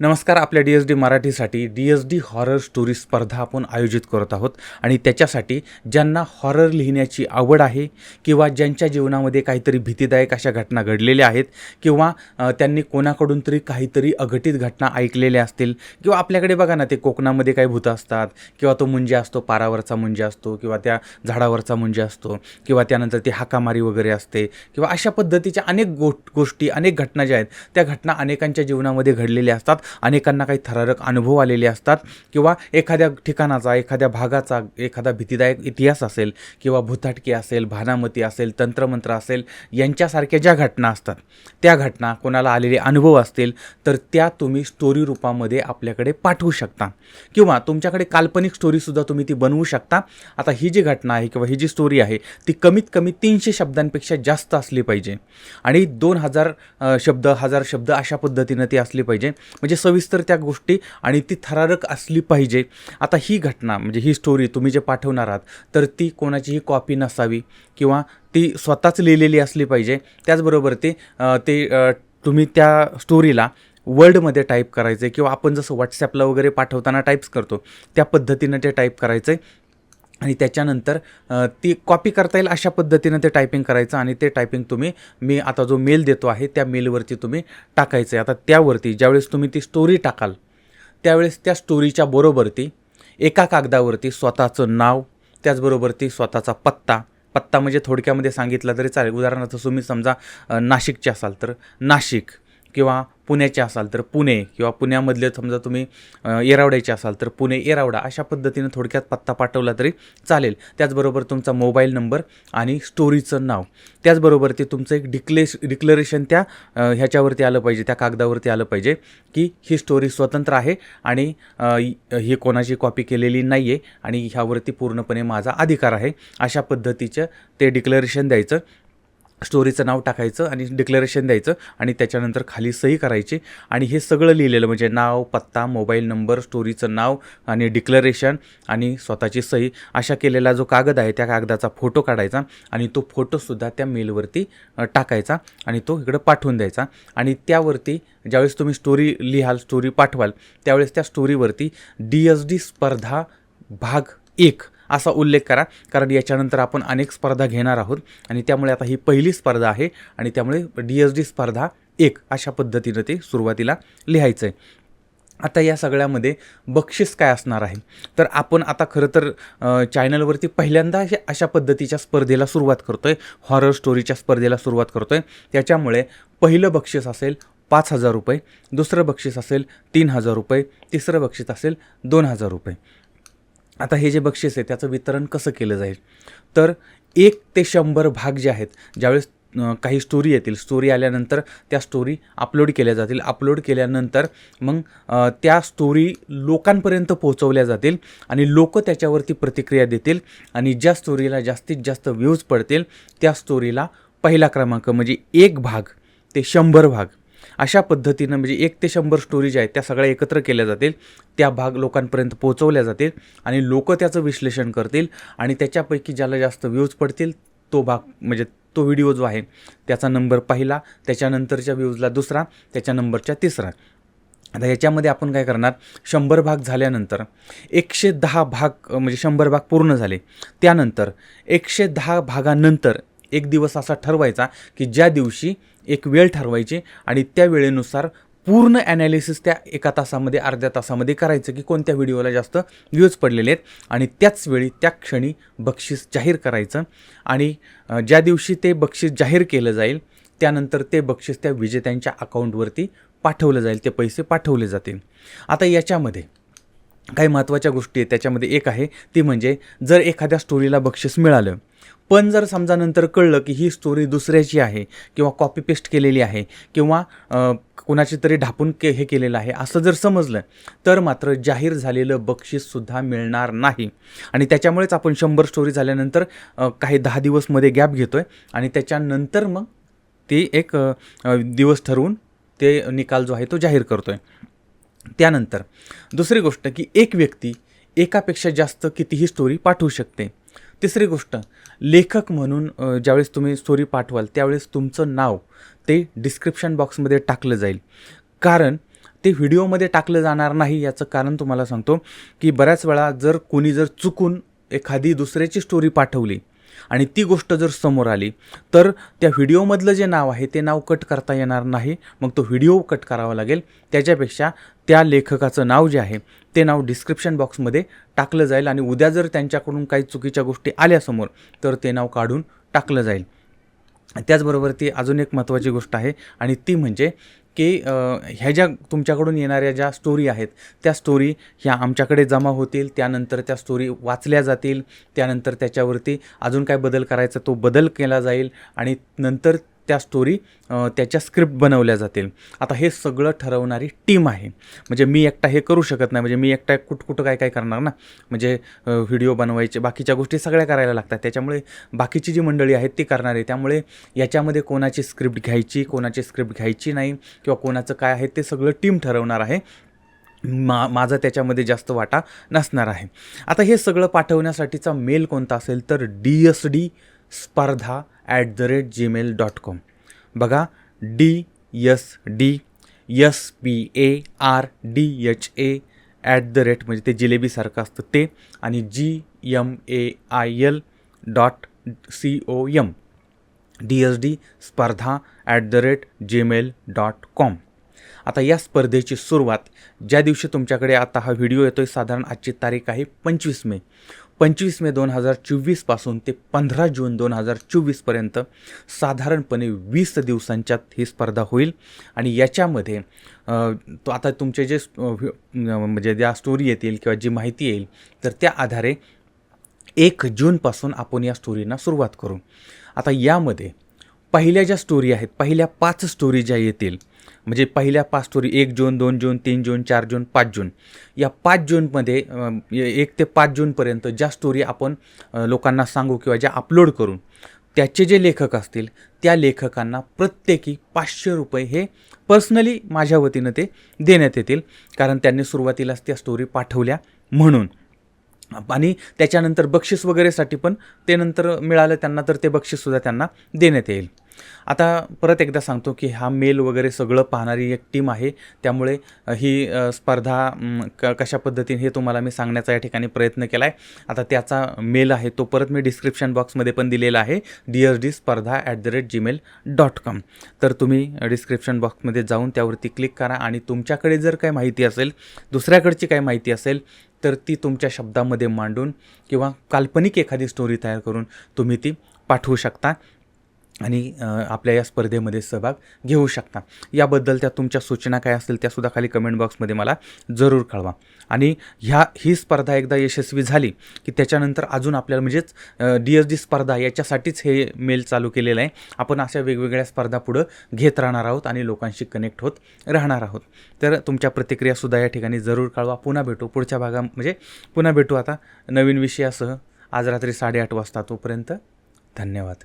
नमस्कार आपल्या D S D मराठीसाठी D S D horror story स्पर्धा आपण आयोजित करत आहोत आणि त्याच्यासाठी ज्यांना हॉरर लिहिण्याची आवड आहे किंवा ज्यांच्या जीवनामध्ये काहीतरी भीतीदायक अशा घटना घडलेल्या आहेत किंवा त्यांनी कोणाकडून तरी काहीतरी अघटित घटना ऐकलेल्या असतील किंवा आपल्याकडे बघा ना ते कोकणामध्ये काही भूतं असतात किंवा तो मुंजे असतो पारावरचा मुंजे असतो किंवा त्या झाडावरचा मुंजे असतो किंवा त्यानंतर ती हाकामारी वगैरे असते किंवा अशा पद्धतीच्या अनेक गो गोष्टी अनेक घटना ज्या आहेत त्या घटना अनेकांच्या जीवनामध्ये घडलेल्या असतात. अनेकांना काही थरारक अनुभव आलेले असतात किंवा एखाद्या ठिकाणाचा एखाद्या भागाचा एखादा भीतीदायक इतिहास असेल किंवा भूताटकी असेल भानामती असेल तंत्रमंत्र असेल यांच्यासारख्या ज्या घटना असतात त्या घटना कोणाला आलेले अनुभव असतील तर त्या तुम्ही स्टोरी रूपामध्ये आपल्याकडे पाठवू शकता. किंवा तुमच्याकडे काल्पनिक स्टोरीसुद्धा तुम्ही ती बनवू शकता. आता ही जी घटना आहे किंवा ही जी स्टोरी आहे ती कमीत कमी तीनशे शब्दांपेक्षा जास्त असली पाहिजे. आणि दोन हजार शब्द हजार शब्द अशा पद्धतीनं ती असली पाहिजे. म्हणजे सविस्तर त्या गोष्टी आणि ती थरारक असली पाहिजे. आता ही घटना म्हणजे ही स्टोरी तुम्ही जे पाठवणार आहात तर ती कोणाचीही कॉपी नसावी किंवा ती स्वतःच लिहिलेली असली पाहिजे. त्याचबरोबर ते ते तुम्ही त्या स्टोरीला वर्डमध्ये टाईप करायचं आहे किंवा आपण जसं व्हॉट्सॲपला वगैरे पाठवताना टाईप्स करतो त्या पद्धतीनं ते टाईप करायचं आहे आणि त्याच्यानंतर ती कॉपी करता येईल अशा पद्धतीनं ते टायपिंग करायचं आणि ते टायपिंग तुम्ही मी आता जो मेल देतो आहे त्या मेलवरती तुम्ही टाकायचं आहे. आता त्यावरती ज्यावेळेस तुम्ही ती स्टोरी टाकाल त्यावेळेस त्या स्टोरीच्या बरोबरती एका कागदावरती स्वतःचं नाव त्याचबरोबर ती स्वतःचा पत्ता पत्ता म्हणजे थोडक्यामध्ये सांगितला तरी चालेल. उदाहरणार्थ तुम्ही समजा नाशिकचे असाल तर नाशिक किंवा पुण्याचे असाल तर पुणे किंवा पुण्यामधले समजा तुम्ही येरावड्याचे असाल तर पुणे येरावडा अशा पद्धतीनं थोडक्यात पत्ता पाठवला तरी चालेल. त्याचबरोबर तुमचा मोबाईल नंबर आणि स्टोरीचं नाव. त्याचबरोबर ते तुमचं एक डिक्लेश डिक्लरेशन त्या ह्याच्यावरती आलं पाहिजे त्या कागदावरती आलं पाहिजे की ही स्टोरी स्वतंत्र आहे आणि ही ही कोणाची कॉपी केलेली नाही आहे आणि ह्यावरती पूर्णपणे माझा अधिकार आहे. अशा पद्धतीचं ते डिक्लरेशन द्यायचं. स्टोरीचं नाव टाकायचं आणि डिक्लरेशन द्यायचं आणि त्याच्यानंतर खाली सही करायची. आणि हे सगळं लिहिलेलं म्हणजे नाव पत्ता मोबाईल नंबर स्टोरीचं नाव आणि डिक्लरेशन आणि स्वतःची सही अशा केलेला जो कागद आहे त्या कागदाचा फोटो काढायचा आणि तो फोटोसुद्धा त्या मेलवरती टाकायचा आणि तो इकडं पाठवून द्यायचा. आणि त्यावरती ज्यावेळेस तुम्ही स्टोरी लिहाल स्टोरी पाठवाल त्यावेळेस त्या स्टोरीवरती डी एस डी स्पर्धा भाग एक असा उल्लेख करा कारण याच्यानंतर आपण अनेक स्पर्धा घेणार आहोत आणि त्यामुळे आता ही पहिली स्पर्धा आहे आणि त्यामुळे डी एस डी स्पर्धा एक अशा पद्धतीनं ते सुरुवातीला लिहायचं आहे आता या सगळ्यामध्ये बक्षीस काय असणार आहे? तर आपण आता खरं तर चॅनलवरती पहिल्यांदा अशा पद्धतीच्या स्पर्धेला सुरुवात करतो आहे हॉरर स्टोरीच्या स्पर्धेला सुरुवात करतो आहे त्याच्यामुळे पहिलं बक्षीस असेल पाच हजार रुपये दुसरं बक्षीस असेल तीन हजार रुपये तिसरं बक्षीस असेल दोन हजार रुपये. आता हे जे बक्षीस आहे त्याचं वितरण कसं केलं जाईल? तर एक ते शंभर भाग जे आहेत ज्यावेळेस काही स्टोरी येतील स्टोरी आल्यानंतर त्या स्टोरी अपलोड केल्या जातील. अपलोड केल्यानंतर मग त्या स्टोरी लोकांपर्यंत पोहोचवल्या जातील आणि लोक त्याच्यावरती प्रतिक्रिया देतील आणि ज्या स्टोरीला जास्तीत जास्त व्ह्यूज पडतील त्या स्टोरीला पहिला क्रमांक म्हणजे एक भाग ते शंभर भाग अशा पद्धतीनं म्हणजे एक ते शंभर स्टोरी ज्या आहेत त्या सगळ्या एकत्र केल्या जातील. त्या भाग लोकांपर्यंत पोहोचवल्या जातील आणि लोक त्याचं विश्लेषण करतील आणि त्याच्यापैकी ज्याला जास्त व्ह्यूज पडतील तो भाग म्हणजे तो व्हिडिओ जो आहे त्याचा नंबर पहिला त्याच्यानंतरच्या व्ह्यूजला दुसरा त्याच्या नंबरच्या तिसरा. आता याच्यामध्ये आपण काय करणार? शंभर भाग झाल्यानंतर एकशे दहा भाग म्हणजे शंभर भाग पूर्ण झाले. त्यानंतर एकशे दहा भागानंतर एक दिवस असा ठरवायचा की ज्या दिवशी एक वेळ ठरवायची आणि त्या वेळेनुसार पूर्ण ॲनालिसिस त्या एका तासामध्ये अर्ध्या तासामध्ये करायचं की कोणत्या व्हिडिओला जास्त व्ह्यूज पडलेले आहेत. आणि त्याच वेळी त्या क्षणी बक्षीस जाहीर करायचं. आणि ज्या दिवशी ते बक्षीस जाहीर केलं जाईल त्यानंतर ते बक्षीस त्या विजेत्यांच्या अकाउंटवरती पाठवलं जाईल. ते पैसे पाठवले जातील. आता याच्यामध्ये काही महत्त्वाच्या गोष्टी आहेत. त्याच्यामध्ये एक आहे ती म्हणजे जर एखाद्या स्टोरीला बक्षीस मिळालं पण जर समजा नंतर कळलं की ही स्टोरी दुसऱ्याची आहे किंवा कॉपी पेस्ट केलेली आहे किंवा कुणाची कोणाची तरी ढापून के हे केलेलं आहे असं जर समजलं तर मात्र जाहीर झालेलं बक्षीससुद्धा मिळणार नाही. आणि त्याच्यामुळेच आपण शंभर स्टोरी झाल्यानंतर काही दहा दिवसमध्ये गॅप घेतो आहे आणि त्याच्यानंतर मग ती एक दिवस ठरवून ते निकाल जो आहे तो जाहीर करतो आहे त्यानंतर दुसरी गोष्ट की एक व्यक्ती एकापेक्षा जास्त कितीही स्टोरी पाठवू शकते. तिसरी गोष्ट लेखक म्हणून ज्यावेळेस तुम्ही स्टोरी पाठवाल त्यावेळेस तुमचं नाव ते डिस्क्रिप्शन बॉक्समध्ये टाकलं जाईल. कारण ते व्हिडिओमध्ये टाकलं जाणार नाही याचं कारण तुम्हाला सांगतो की बऱ्याच वेळा जर कोणी जर चुकून एखादी दुसऱ्याची स्टोरी पाठवली आणि ती गोष्ट जर समोर आली तर त्या व्हिडिओमधलं जे नाव आहे ते नाव कट करता येणार नाही. मग तो व्हिडिओ कट करावा लागेल. त्याच्यापेक्षा त्या लेखकाचं नाव जे आहे ते नाव डिस्क्रिप्शन बॉक्समध्ये टाकलं जाईल आणि उद्या जर त्यांच्याकडून काही चुकीच्या गोष्टी आल्या समोर तर ते नाव काढून टाकलं जाईल. त्याचबरोबर ती अजून एक महत्त्वाची गोष्ट आहे आणि ती म्हणजे की ह्या ज्या तुमच्याकडून येणाऱ्या ज्या स्टोरी आहेत त्या स्टोरी ह्या आमच्याकडे जमा होतील त्यानंतर त्या स्टोरी वाचल्या जातील त्यानंतर त्याच्यावरती अजून काय बदल करायचा तो बदल केला जाईल आणि नंतर त्या स्टोरी त्याच्या स्क्रिप्ट बनवल्या जातील. आता हे सगळं ठरवणारी टीम आहे. म्हणजे मी एकटा हे करू शकत नाही. म्हणजे मी एकटा कुठं कुठं काय काय करणार ना? म्हणजे व्हिडिओ बनवायचे बाकीच्या गोष्टी सगळ्या करायला लागतात. त्याच्यामुळे बाकीची जी मंडळी आहेत ती करणार आहे. त्यामुळे याच्यामध्ये कोणाची स्क्रिप्ट घ्यायची कोणाची स्क्रिप्ट घ्यायची नाही किंवा कोणाचं काय आहे ते सगळं टीम ठरवणार आहे. मा माझा त्याच्यामध्ये जास्त वाटा नसणार आहे. आता हे सगळं पाठवण्यासाठीचा मेल कोणता असेल तर डी एस डी स्पर्धा at the rate Gmail dot com. बघा D S D S P A R D H A at the rate म्हणजे ते जिलेबीसारखं असतं ते आणि G M A I L dot C O M D S D स्पर्धा at the rate Gmail dot com. आता या स्पर्धेची सुरुवात ज्या दिवशी तुमच्याकडे आता हा व्हिडिओ येतो आहे साधारण आजची तारीख आहे पंचवीस मे. पंचवीस मे दोन हजार चोवीसपासून ते पंधरा जून दोन हजार चोवीसपर्यंत साधारणपणे वीस दिवसांच्यात ही स्पर्धा होईल. आणि याच्यामध्ये तो आता तुमचे जे म्हणजे ज्या स्टोरी येतील किंवा जी माहिती येईल तर त्या आधारे एक जूनपासून आपण या स्टोरींना सुरुवात करू. आता यामध्ये पहिल्या ज्या स्टोरी आहेत पहिल्या पाच स्टोरी ज्या येतील म्हणजे पहिल्या पाच स्टोरी एक जून दोन जून तीन जून चार जून पाच जून. या पाच जूनमध्ये एक ते पाच जूनपर्यंत ज्या स्टोरी आपण लोकांना सांगू किंवा ज्या अपलोड करू त्याचे जे लेखक असतील त्या लेखकांना प्रत्येकी पाचशे रुपये हे पर्सनली माझ्या वतीनं ते देण्यात येतील. कारण त्यांनी सुरुवातीलाच त्या स्टोरी पाठवल्या म्हणून. आणि त्याच्यानंतर बक्षीस वगैरेसाठी पण ते नंतर मिळालं त्यांना तर ते बक्षीससुद्धा त्यांना देण्यात येईल. आता परत एकदा सांगतो की हा मेल वगैरे सगळं पाहणारी एक टीम आहे. त्यामुळे ही स्पर्धा क कशा पद्धतीने हे तुम्हाला मी सांगण्याचा या ठिकाणी प्रयत्न केला आहे आता त्याचा मेल आहे तो परत मी डिस्क्रिप्शन बॉक्समध्ये पण दिलेला आहे. डी एस डी स्पर्धा at the rate Gmail dot com तर तुम्ही डिस्क्रिप्शन बॉक्समध्ये जाऊन त्यावरती क्लिक करा आणि तुमच्याकडे जर काही माहिती असेल दुसऱ्याकडची काही माहिती असेल तर ती तुमच्या शब्दामध्ये मांडून किंवा काल्पनिक एखादी स्टोरी तयार करून तुम्ही ती पाठवू शकता. आणि आपल्या या स्पर्धेमध्ये सहभाग घेऊ शकता. याबद्दल त्या तुमच्या सूचना काय असतील त्यासुद्धा खाली कमेंट बॉक्समध्ये मला जरूर कळवा. आणि ह्या ही स्पर्धा एकदा यशस्वी झाली की त्याच्यानंतर अजून आपल्याला म्हणजेच डी एस डी स्पर्धा याच्यासाठीच हे मेल चालू केलेलं आहे. आपण अशा वेगवेगळ्या स्पर्धा पुढं घेत राहणार आहोत आणि लोकांशी कनेक्ट होत राहणार आहोत. तर तुमच्या प्रतिक्रियासुद्धा या ठिकाणी जरूर कळवा. पुन्हा भेटू. पुढच्या भागा म्हणजे पुन्हा भेटू आता नवीन विषयासह. आज रात्री साडेआठ वाजता तोपर्यंत धन्यवाद.